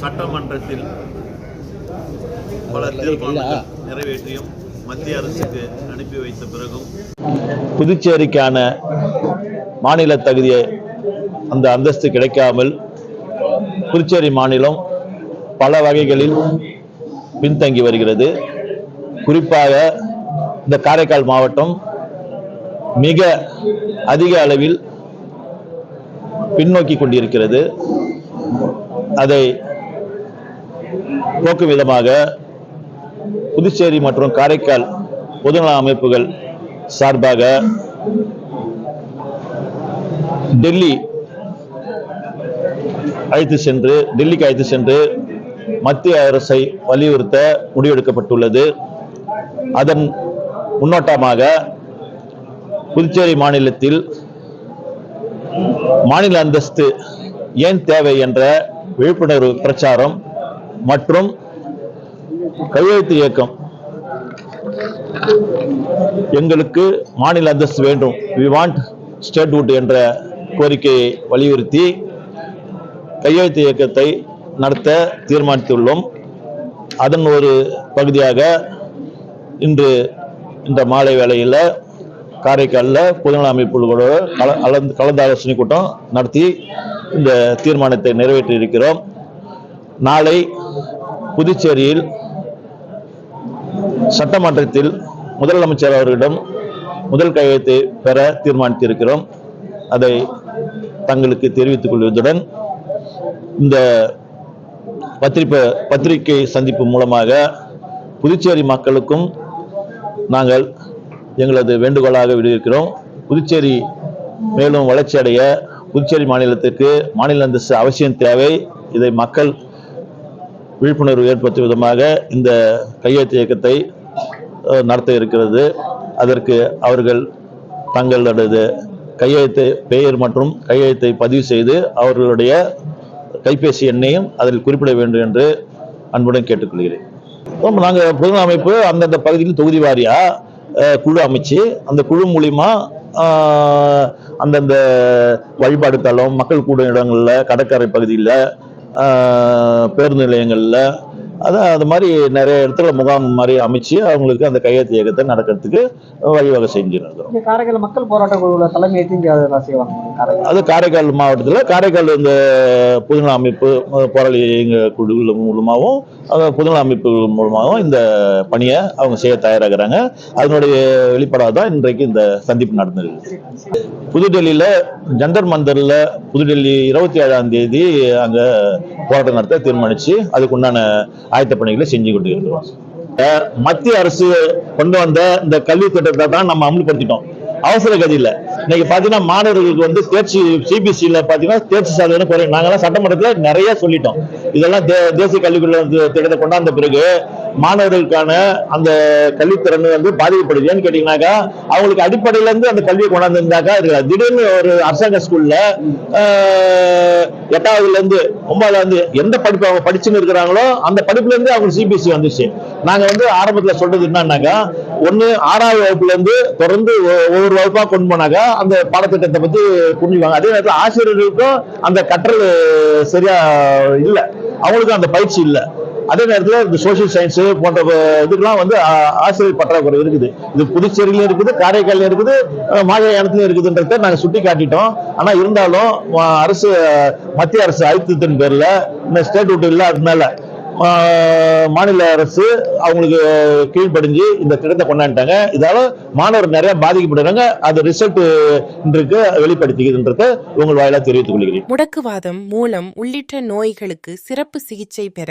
சட்டமன்றத்தில் பல தீர்மானங்கள் நிறைவேற்றியும் மத்திய அரசுக்கு அனுப்பி வைத்த பிறகும் புதுச்சேரிக்கான மாநில தகுதியை அந்த அந்தஸ்து கிடைக்காமல் புதுச்சேரி மாநிலம் பல வகைகளில் பின்தங்கி வருகிறது. குறிப்பாக இந்த காரைக்கால் மாவட்டம் மிக அதிக அளவில் பின்னோக்கி கொண்டிருக்கிறது. அதை போக்கும் விதமாக புதுச்சேரி மற்றும் காரைக்கால் பொதுநல அமைப்புகள் சார்பாக டெல்லி அழைத்து சென்று டெல்லிக்கு அழைத்து சென்று மத்திய அரசை வலியுறுத்த முடிவெடுக்கப்பட்டுள்ளது. அதன் முன்னோட்டமாக புதுச்சேரி மாநிலத்தில் மாநில அந்தஸ்து ஏன் தேவை என்ற விழிப்புணர்வு பிரச்சாரம் மற்றும் கையெழுத்து இயக்கம். எங்களுக்கு மாநில அந்தஸ்து வேண்டும். வி வாண்ட் ஸ்டேட்வுட் என்ற கோரிக்கையை வலியுறுத்தி கையெழுத்து இயக்கத்தை நடத்த தீர்மானித்துள்ளோம். அதன் ஒரு பகுதியாக இன்று இந்த மாலை வேளையில் காரைக்காலில் பொதுநல அமைப்புகளோடு கல கலந்து கலந்து ஆலோசனை கூட்டம் நடத்தி இந்த தீர்மானத்தை நிறைவேற்றி இருக்கிறோம் நாளை புதுச்சேரியில் சட்டமன்றத்தில் முதலமைச்சர் அவர்களிடம் முதல் கையெழுத்தை பெற தீர்மானித்திருக்கிறோம். அதை தங்களுக்கு தெரிவித்துக் கொள்வதுடன் இந்த பத்திரிப்பை பத்திரிகை சந்திப்பு மூலமாக புதுச்சேரி மக்களுக்கும் நாங்கள் எங்களது வேண்டுகோளாக விடுவிக்கிறோம். புதுச்சேரி மேலும் வளர்ச்சி அடைய புதுச்சேரி மாநிலத்திற்கு மாநில அந்தஸ்து அவசியம் தேவை. இதை மக்கள் விழிப்புணர்வு ஏற்படுத்தும் விதமாக இந்த கையெழுத்து இயக்கத்தை நடத்த இருக்கிறது. அதற்கு அவர்கள் தங்களது கையெழுத்து பெயர் மற்றும் கையெழுத்தை பதிவு செய்து அவர்களுடைய கைபேசி எண்ணையும் அதில் குறிப்பிட வேண்டும் என்று அன்புடன் கேட்டுக்கொள்கிறேன். நாங்கள் நாங்க பொதுநல அமைப்பு அந்தந்த பகுதியில் தொகுதி வாரியா குழு அமைச்சு அந்த குழு மூலியமா அந்தந்த வழிபாடு தளம் மக்கள் கூடும் இடங்களில் கடற்கரை பகுதியில் பேருந்து நிலையங்களில் அதான் அது மாதிரி நிறைய இடத்துல முகாம் மாதிரி அமைச்சு அவங்களுக்கு அந்த கையெழுத்து இயக்கத்தை நடக்கிறதுக்கு வழிவகை செஞ்சுருக்கிறோம். காரைக்கால் மக்கள் போராட்ட குழுல தலைமை செய்வாங்க அது காரைக்கால் மாவட்டத்தில் காரைக்கால் இந்த பொதுநல அமைப்பு போராளி குழுக்கள் மூலமாகவும் பொதுநல அமைப்புகள் மூலமாகவும் இந்த பணியை அவங்க செய்ய தயாராகிறாங்க. அதனுடைய வெளிப்பாடாக தான் இன்றைக்கு இந்த சந்திப்பு நடந்திருக்கு. புதுடெல்லியில ஜந்தர் மந்தர்ல புதுடெல்லி இருபத்தி ஏழாம் தேதி அங்க போராட்டம் நடத்த தீர்மானிச்சு அதுக்குண்டான ஆயத்த பணிகளை செஞ்சு கொண்டு இருக்கிறோம் மத்திய அரசு கொண்டு வந்த இந்த கல்வி திட்டத்தை தான் நம்ம அமல்படுத்திட்டோம். அவசர கதியில. இன்னைக்கு பார்த்தீங்கன்னா மாணவர்களுக்கு வந்து தேர்ச்சி சிபிஎஸ்சியில பார்த்தீங்கன்னா தேர்ச்சி சாதனை குறையும் நாங்கள்லாம் சட்டமன்றத்தில் நிறைய சொல்லிட்டோம். இதெல்லாம் தே- தேசிய கல்விக்குள்ள திட்டத்தை கொண்டாந்த பிறகு மாணவர்களுக்கான அந்த கல்வித்திறன் வந்து பாதிக்கப்படுது ஏன்னு கேட்டீங்கன்னாக்கா அவங்களுக்கு அடிப்படையிலேருந்து அந்த கல்வியை கொண்டாந்துருந்தாக்கா இருக்கலாம் திடீர்னு ஒரு அரசாங்க ஸ்கூலில் எட்டாவதுல இருந்து ஒன்பதாம் இருந்து எந்த படிப்பு அவங்க படிச்சுன்னு இருக்கிறாங்களோ அந்த படிப்புல இருந்து அவங்க சிபிஎஸ்சி வந்துச்சு. நாங்க வந்து ஆரம்பத்துல சொல்றது என்னன்னாக்கா ஒண்ணு ஆறாவது வகுப்புல இருந்து தொடர்ந்து ஒவ்வொரு வகுப்பா கொண்டு போனாக்கா அந்த பாடத்திட்டத்தை பத்தி புரிஞ்சுக்குவாங்க. அதே நேரத்தில் ஆசிரியர்களுக்கும் அந்த கற்றல் சரியா இல்லை. அவங்களுக்கும் அந்த பயிற்சி இல்லை. அதே நேரத்தில் இந்த சோசியல் சயின்ஸ் போன்ற இதுக்கெல்லாம் வந்து ஆசிரியர் பற்றாக்குறை இருக்குது. இது புதுச்சேரியிலும் இருக்குது காரைக்காலிலும் இருக்குது அஹ், இருக்குதுன்றத நாங்கள் சுட்டி காட்டிட்டோம். ஆனால் இருந்தாலும் அரசு மத்திய அரசு அழுத்தத்தின் பேரில் இந்த ஸ்டேட் விட்டு இல்லாததுனால ஆஹ், மாநில அரசு அவங்களுக்கு கீழ்ப்படிஞ்சு இந்த திட்டத்தை கொண்டாண்டாங்க இதால மாணவர் நிறைய பாதிக்கப்படுறாங்க. அது ரிசல்ட் இன்றைக்கு வெளிப்படுத்திக்கிறதுன்றத உங்கள் வாயிலாக தெரிவித்துக் கொள்கிறேன். முடக்குவாதம் மூலம் உள்ளிட்ட நோய்களுக்கு சிறப்பு சிகிச்சை பெற